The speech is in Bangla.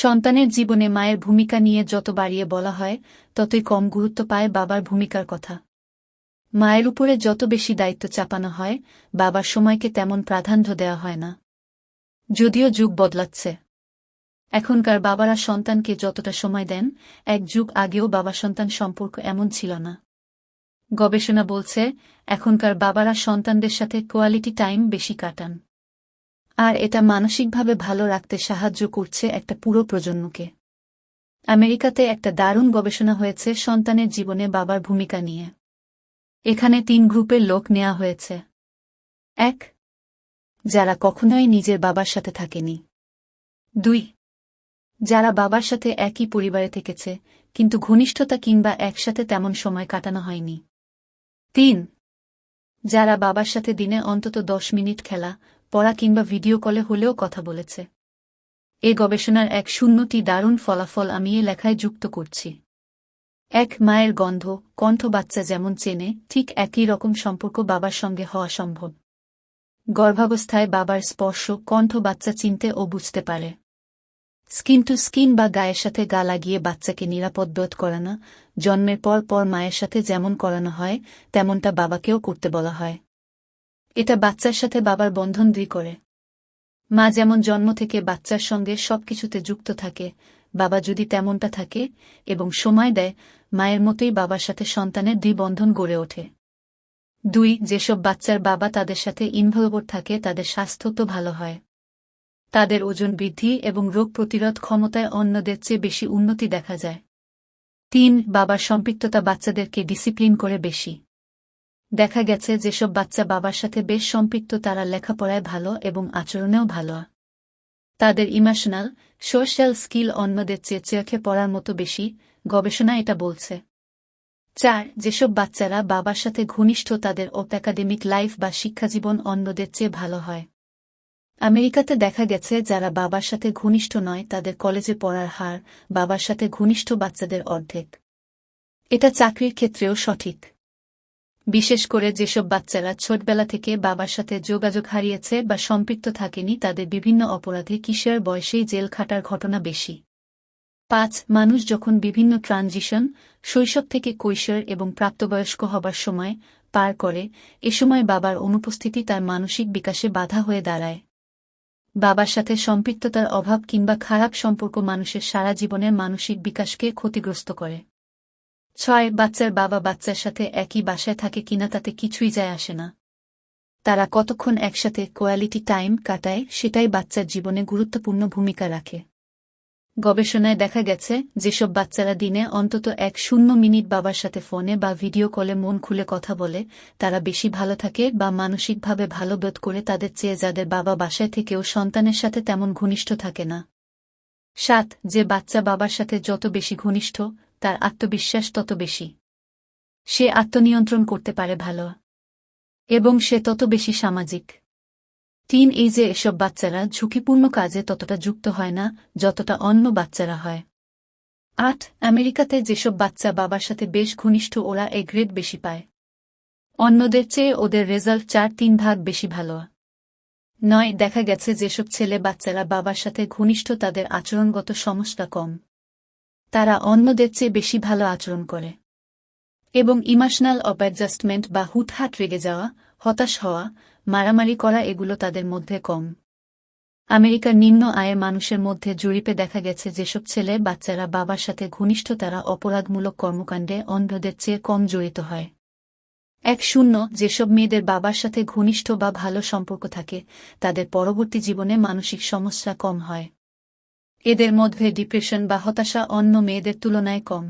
সন্তানের জীবনে মায়ের ভূমিকা নিয়ে যত বাড়িয়ে বলা হয়, ততই কম গুরুত্ব পায় বাবার ভূমিকার কথা। মায়ের উপরে যত বেশি দায়িত্ব চাপানো হয়, বাবার সময়কে তেমন প্রাধান্য দেওয়া হয় না। যদিও যুগ বদলাচ্ছে। এখনকার বাবারা সন্তানকে যতটা সময় দেন, এক যুগ আগেও বাবা সন্তান সম্পর্ক এমন ছিল না। গবেষণা বলছে, এখনকার বাবারা সন্তানদের সাথে কোয়ালিটি টাইম বেশি কাটান। আর এটা মানসিকভাবে ভালো রাখতে সাহায্য করছে একটা পুরো প্রজন্মকে। আমেরিকাতে একটা দারুণ গবেষণা হয়েছে সন্তানের জীবনে বাবার ভূমিকা নিয়ে। এখানে তিন গ্রুপের লোক নেওয়া হয়েছে। এক, যারা কখনোই নিজের বাবার সাথে থাকেনি। দুই, যারা বাবার সাথে একই পরিবারে থেকেছে, কিন্তু ঘনিষ্ঠতা কিংবা একসাথে তেমন সময় কাটানো হয়নি। তিন, যারা বাবার সাথে দিনে অন্তত দশ মিনিট খেলা পড়া কিংবা ভিডিও কলে হলেও কথা বলেছে। এ গবেষণার এক শূন্যটি দারুণ ফলাফল আমি এ লেখায় যুক্ত করছি। এক মায়ের গন্ধ, কণ্ঠ বাচ্চা যেমন চেনে, ঠিক একই রকম সম্পর্ক বাবার সঙ্গে হওয়া সম্ভব। গর্ভাবস্থায় বাবার স্পর্শ, কণ্ঠ বাচ্চা চিনতে ও বুঝতে পারে। স্কিন টু স্কিন বা গায়ের সাথে গা লাগিয়ে বাচ্চাকে নিরাপদ বোধ করানো, জন্মের পর পর মায়ের সাথে যেমন করানো হয়, তেমনটা বাবাকেও করতে বলা হয়। এটা বাচ্চার সাথে বাবার বন্ধন দৃঢ় করে। মা যেমন জন্ম থেকে বাচ্চার সঙ্গে সবকিছুতে যুক্ত থাকে, বাবা যদি তেমনটা থাকে এবং সময় দেয়, মায়ের মতোই বাবার সাথে সন্তানের দ্বিবন্ধন গড়ে ওঠে। দুই, যেসব বাচ্চার বাবা তাদের সাথে ইনভলভর থাকে, তাদের স্বাস্থ্য তো ভালো হয়। তাদের ওজন বৃদ্ধি এবং রোগ প্রতিরোধ ক্ষমতায় অন্যদের চেয়ে বেশি উন্নতি দেখা যায়। তিন, বাবার সম্পৃক্ততা বাচ্চাদেরকে ডিসিপ্লিন করে বেশি। দেখা গেছে যেসব বাচ্চা বাবার সাথে বেশ সম্পৃক্ত, তারা লেখাপড়ায় ভালো এবং আচরণেও ভালো। তাদের ইমোশনাল, সোশ্যাল স্কিল অন্যদের চেয়ে চেয়ে পড়ার মতো বেশি গবেষণা এটা বলছে। চার, যেসব বাচ্চারা বাবার সাথে ঘনিষ্ঠ, তাদের ও একাডেমিক লাইফ বা শিক্ষাজীবন অন্যদের চেয়ে ভালো হয়। আমেরিকাতে দেখা গেছে, যারা বাবার সাথে ঘনিষ্ঠ নয়, তাদের কলেজে পড়ার হার বাবার সাথে ঘনিষ্ঠ বাচ্চাদের অর্ধেক। এটা চাকরির ক্ষেত্রেও সঠিক। বিশেষ করে যেসব বাচ্চারা ছোটবেলা থেকে বাবার সাথে যোগাযোগ হারিয়েছে বা সম্পৃক্ত থাকেনি, তাদের বিভিন্ন অপরাধে কিশোর বয়সেই জেল খাটার ঘটনা বেশি। পাঁচ, মানুষ যখন বিভিন্ন ট্রানজিশন, শৈশব থেকে কৈশোর এবং প্রাপ্তবয়স্ক হবার সময় পার করে, এ সময় বাবার অনুপস্থিতি তার মানসিক বিকাশে বাধা হয়ে দাঁড়ায়। বাবার সাথে সম্পৃক্ততার অভাব কিংবা খারাপ সম্পর্ক মানুষের সারা জীবনের মানসিক বিকাশকে ক্ষতিগ্রস্ত করে। ছয় বাচ্চার বাবা বাচ্চার সাথে একই বাসায় থাকে কিনা তাতে কিছুই যায় আসে না। তারা কতক্ষণ একসাথে কোয়ালিটি টাইম কাটায় সেটাই বাচ্চার জীবনে গুরুত্বপূর্ণ ভূমিকা রাখে। গবেষণায় দেখা গেছে, যেসব বাচ্চারা দিনে অন্তত এক শূন্য মিনিট বাবার সাথে ফোনে বা ভিডিও কলে মন খুলে কথা বলে, তারা বেশি ভালো থাকে বা মানসিকভাবে ভালো বোধ করে তাদের চেয়ে যাদের বাবা বাসায় থেকেও সন্তানের সাথে তেমন ঘনিষ্ঠ থাকে না। সাত, যে বাচ্চা বাবার সাথে যত বেশি ঘনিষ্ঠ তার আত্মবিশ্বাস তত বেশি। সে আত্মনিয়ন্ত্রণ করতে পারে ভালো। এবং সে তত বেশি সামাজিক। তিন এই যে এসব বাচ্চারা ঝুঁকিপূর্ণ কাজে ততটা যুক্ত হয় না, যতটা অন্য বাচ্চারা হয়। আট, আমেরিকাতে যেসব বাচ্চা বাবার সাথে বেশ ঘনিষ্ঠ, ওরা এ গ্রেড বেশি পায়। অন্যদের চেয়ে ওদের রেজাল্ট চার তিন ভাগ বেশি ভালো। নয়, দেখা গেছে যেসব ছেলে বাচ্চারা বাবার সাথে ঘনিষ্ঠ, তাদের আচরণগত সমস্যা কম। তারা অন্যদের চেয়ে বেশি ভালো আচরণ করে। এবং ইমোশনাল অব অ্যাডজাস্টমেন্ট বা হুটহাট রেগে যাওয়া, হতাশ হওয়া, মারামারি করা এগুলো তাদের মধ্যে কম। আমেরিকার নিম্ন আয়ের মানুষের মধ্যে জরিপে দেখা গেছে যেসব ছেলে বাচ্চারা বাবার সাথে ঘনিষ্ঠ তারা অপরাধমূলক কর্মকাণ্ডে অন্ধদের চেয়ে কম জড়িত হয়। এক শূন্য, যেসব মেয়েদের বাবার সাথে ঘনিষ্ঠ বা ভালো সম্পর্ক থাকে, তাদের পরবর্তী জীবনে মানসিক সমস্যা কম হয়। এদের মধ্যে ডিপ্রেশন বা হতাশা অন্য মেয়েদের তুলনায় কম।